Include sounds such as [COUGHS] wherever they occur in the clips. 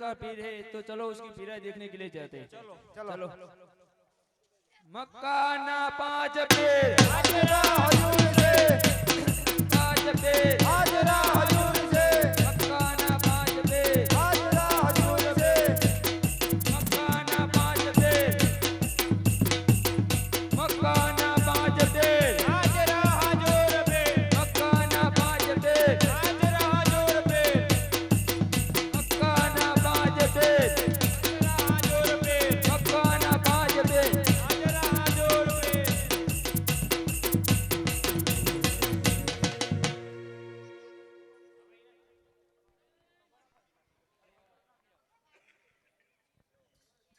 का पीर है तो चलो उसकी पीरा देखने के लिए जाते हैं। चलो चलो। मक्का ना पाँच पीर आज हजूर से पाँच पीर आज हजूर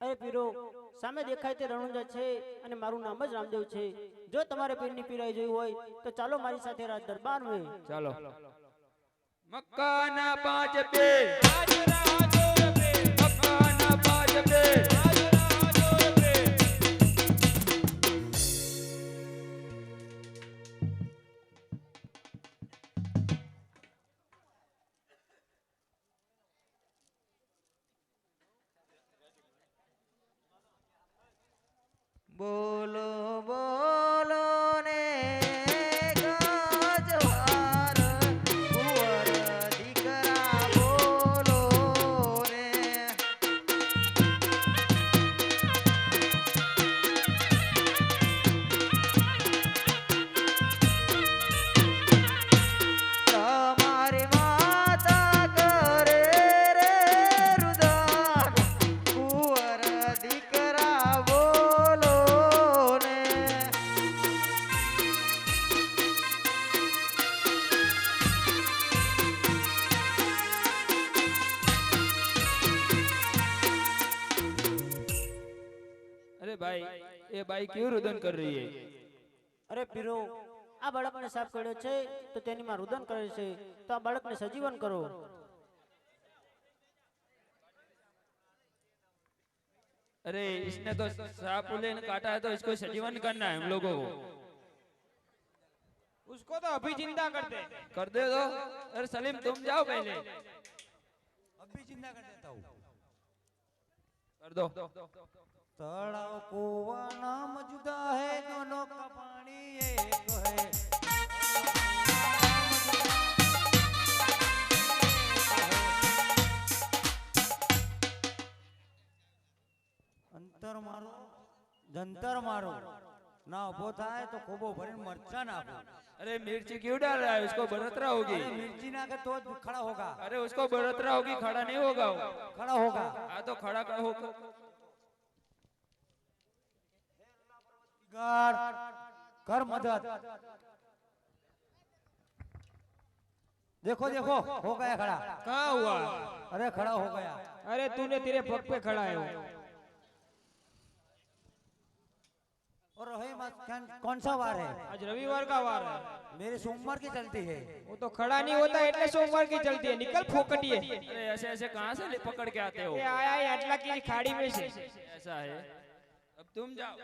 અરે પીરો સામે દેખાય તે રણુજા છે અને મારું નામ જ રામદેવ છે. જો તમારે પીરની પીરાઈ જોઈ હોય તો ચાલો મારી સાથે રાજ દરબાર હોય ચાલો. મક્કાના પાંચ પીર મકાના પાંચ પીર બોલો બોલો ને ગજવાર કુંવર દીકરા તમારી अरे भाई ये भाई क्यों रुदन कर रही है અરે પીરો આ બાળકને સાફ કર્યો છે તો તેની માં રુદન કરે છે તો આ બાળકને સજીવન કરો अरे इसने तो सांप ने काटा है तो इसको सजीवन करना है हम लोगों को उसको तो अभी जिंदा कर दे कर दे दो अरे सलीम तुम जाओ पहले अभी जिंदा कर देता हूँ कर दो तड़ाव कुआ नाम जुदा है दोनों का पानी एक है અંતર મારો જંતર મારો ના ઉભો થાય તો ખોબો ભરીને મરચા નાખો अरे मिर्ची क्यों डाल रहा है उसको बढ़ोतरा होगी अरे मिर्ची ना के तो खड़ा होगा अरे उसको बढ़ोतरा होगी खड़ा नहीं होगा वो खड़ा होगा हाँ तो खड़ा कर हो गाड़ कर मदद देखो देखो हो गया खड़ा कहाँ हुआ अरे खड़ा हो गया अरे तूने तेरे पग पे खड़ा है वो और रही मत कौन- कौन सा वार है आज रविवार का वार है मेरे सोमवार की चलती है वो तो खड़ा नहीं होता એટલે સોમવાર की चलती है निकल फोकटिए अरे ऐसे ऐसे कहाँ से ले- पकड़ के आते हो ये आया है अटला की खाड़ी में से ऐसा है अब तुम जाओ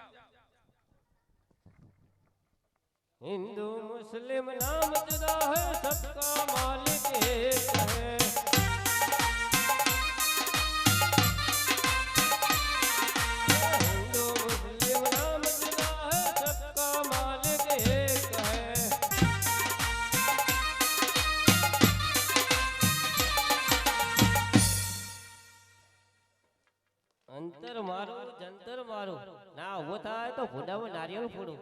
हिंदू मुस्लिम नाम जुदा है सबका मालिक एक है हिंदू मुस्लिम नाम जुदा है सबका मालिक एक है અંતર મારો જંતર મારો ના ઉભો થાય તો ભૂંડામાં નારિયેળ ફોડો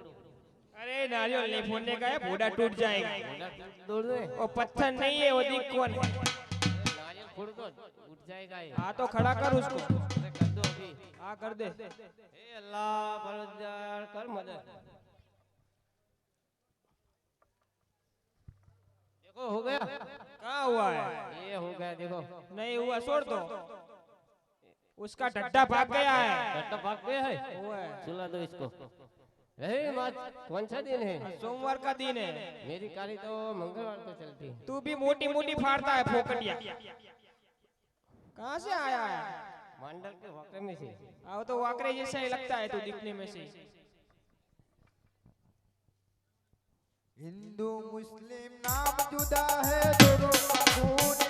अरे नारियल नहीं फोड़ने का है बूढ़ा टूट जाएगा। दूर दे। वो पत्थर नहीं है वो दिख कौन है नारियल फोड़ दो टूट जाएगा ये। हाँ तो खड़ा कर उसको। कर दो अभी। हाँ कर दे। ए अल्लाह बलजार कर मदद। देखो हो गया। क्या हुआ है? ये हो गया देखो। नहीं हुआ छोड़ दो। उसका डड्डा भाग गया है। डड्डा भाग गया है। चला दो इसको। कौन सा दिन है? सोमवार का दिन है। मेरी कारी तो मंगलवार को चलती है। तू भी मोटी मोटी फाड़ता है फोकटिया। कहाँ से आया है? मंडल के वाकई में से। आओ तो वाकरे जैसा ही लगता है तू दिखने में से। हिंदू मुस्लिम नाम जुदा है दोनों का खून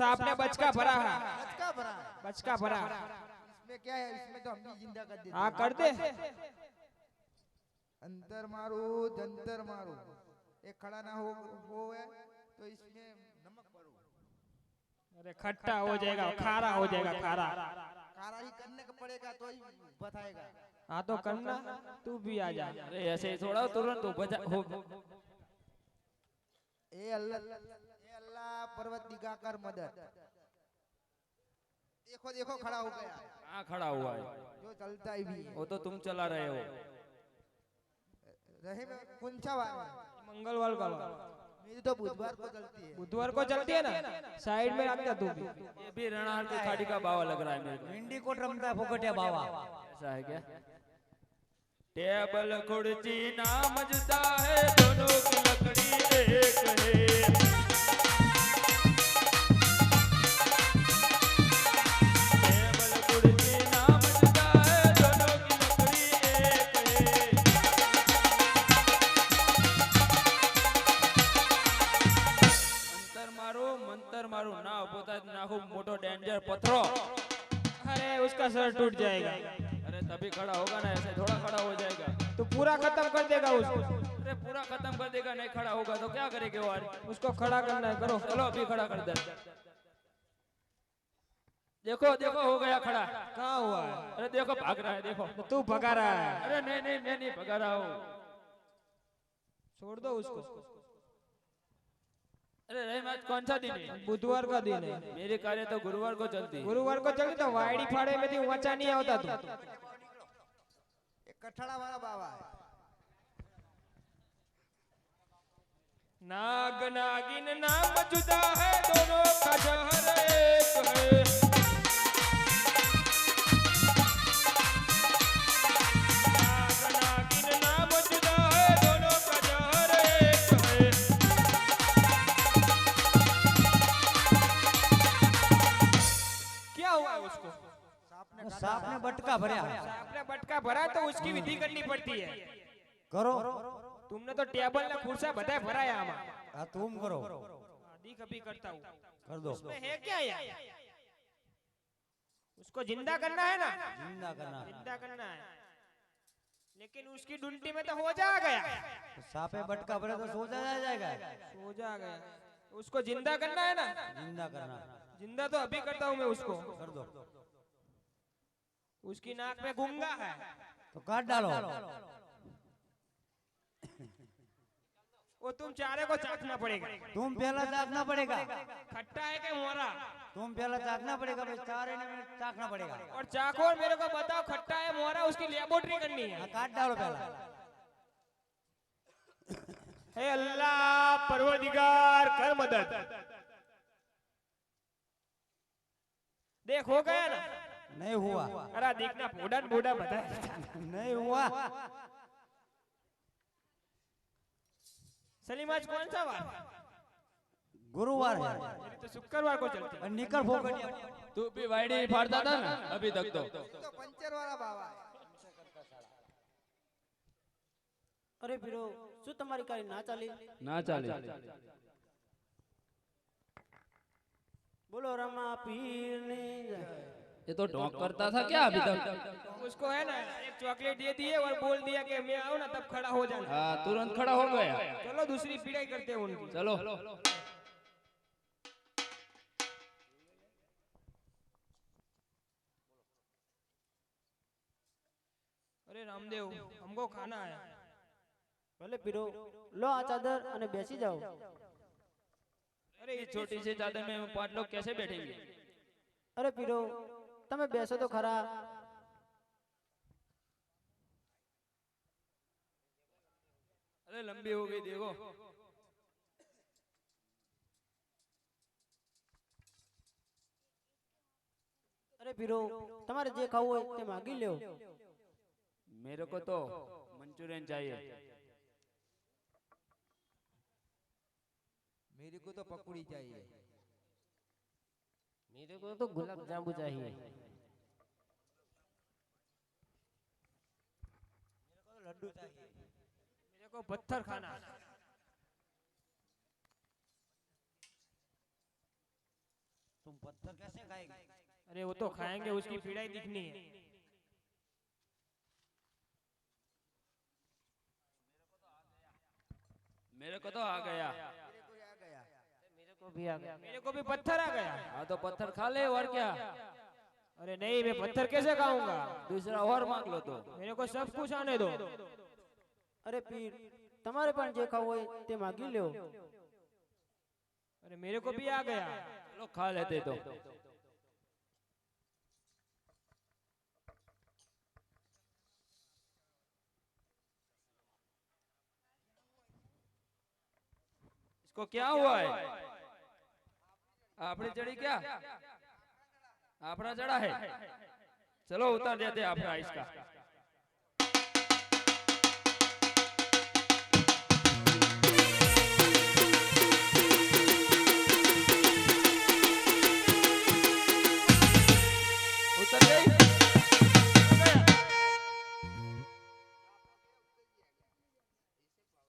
सांप ने बचका भरा है। बचका भरा है। बचका भरा इसमें क्या है? इसमें तो हम भी ज़िंदा कर देते हाँ। हैं। कर दे। अंतर मारो जंतर मारो। एक खड़ा ना हो हो है तो इसमें नमक भरो। अरे खट्टा हो जाएगा खारा हो जाएगा खारा। कारा ही करने का पड़ेगा तो ही बताएगा। हाँ तो करना तू भी आ जा। अरे ऐसे ही थोड़ा तुरंत हो बजा हो। ए अल्लाह। अल्लाह पर्वत दिखाकर मदद। देखो देखो खड़ा हो गया। कहाँ खड़ा हुआ है? जो चलता ही भी वो तो तुम चला रहे हो। रहे सा मंगलवार का। मेरी तो बुधवार को चलती है। बुधवार को चलती है ना? साइड में रखता तू भी। ये भी रणार की खाड़ी का बावा लग रहा है मेरे को। भिंडी कोट रमता है फोकटिया बाबा ऐसा है क्या? टेबल कुर्सी नाम जुदा है उसका सर टूट जाएगा। अरे तभी खड़ा होगा ना ऐसे थोड़ा खड़ा हो जाएगा। तो पूरा खत्म कर देगा उसको। अरे पूरा खत्म कर देगा नहीं खड़ा होगा तो क्या करेंगे वो उसको खड़ा करना है करो। चलो अभी खड़ा कर दे। देखो देखो हो गया खड़ा। कहाँ हुआ? है अरे देखो भाग रहा है देखो। तो तू भगा रहा है। अरे नहीं नहीं मैं नहीं भगा रहा हूँ। छोड़ दो उसको। अरे रहीम आज कौन सा दिन है? बुधवार का दिन है। मेरे कार्य तो गुरुवार को चलती गुरुवार को चलती तो वाड़ी फाड़े में थी ऊँचा नहीं आता तू। कठड़ा वाला बाबा है। नाग नागिन नाम जुदा है दोनों का जहर एक है। उसकी विधि करनी पड़ती है। करो। तुमने तो टेबल ने खुर्सा बताए भराया आमा। हाँ तुम करो। आदि कभी करता हूँ। कर दो। उसमें है क्या यार उसको ज़िंदा करना है ना? ज़िंदा करना ज़िंदा करना है। लेकिन उसकी डुंटी में तो हो जा गया। तो सांपे बटका भरे तो सोचा जा जाएगा। हो जा गया। उसको ज़िंदा करना है ना? ज़िंदा करना ज़िंदा तो अभी करता हूँ मैं उसको। कर दो। उसकी नाक में गुंगा है। तो काट डालो। [COUGHS] वो तुम चारे को चाटना पड़ेगा। तुम पहला चाखना पड़ेगा। खट्टा है कि मोरा तुम पहला चाखना पड़ेगा भाई चारे ने चाखना पड़ेगा। और चाकोर मेरे को बताओ खट्टा है मोरा उसकी लेबोरेटरी करनी है। हाँ काट डालो पहला। [COUGHS] हे अल्लाह परवरदिगार कर मदद देख हो गया ना? नहीं हुआ अरे देखना बूढ़ा बूढ़ा बता नहीं हुआ सलीम आज कौन सा वार गुरुवार है मेरी तो शुक्रवार को चलती है और निकल फोकटिया तू भी वाइडी फाड़ता था ना अभी तक तो तो पंचर वाला बाबा है અરે પીરો શું તમારી કાંઈ ના ચાલી ना चाले બોલો રમા પીરની જય. ये तो ढोंक करता था क्या अभी तक उसको है ना एक चॉकलेट दे दिए और बोल दिया कि मैं आऊं ना तब खड़ा हो जाना हाँ तुरंत खड़ा हो गया चलो दूसरी पीढ़ाई करते हैं उनकी चलो अरे रामदेव हमको खाना है ભલે પીરો લો આ ચાદર અને બેસી જાઓ अरे इस छोटी सी चादर में हम पांच लोग कैसे बैठेंगे અરે પીરો તમે બેસો તો ખરા અરે લંબી હો ગઈ દેખો अरे पीरो तुम्हारे जे खाओ ते मांगी लो मेरे को तो मंचूरियन चाहिए मेरे को तो पकौड़ी चाहिए मेरे को तो गुलाब जामुन चाहिए। लड्डू चाहिए। मेरे को पत्थर खाना। तुम पत्थर कैसे खाएगी? अरे वो तो खाएँगे उसकी पीड़ाई दिखनी है। मेरे को तो आ गया। मेरे को भी आ गया मेरे को भी पत्थर आ गया हाँ तो पत्थर खा ले और क्या अरे नहीं मैं पत्थर कैसे खाऊंगा दूसरा और मांग लो तो मेरे को सब कुछ आने दो અરે પીર તમારે પણ જે ખાવું હોય તે માગી લ્યો अरे मेरे को भी आ गया चलो खा लेते तो इसको क्या हुआ है आपने चढ़ी क्या? आपना चढ़ा है। चलो उतार देते आपका इसका।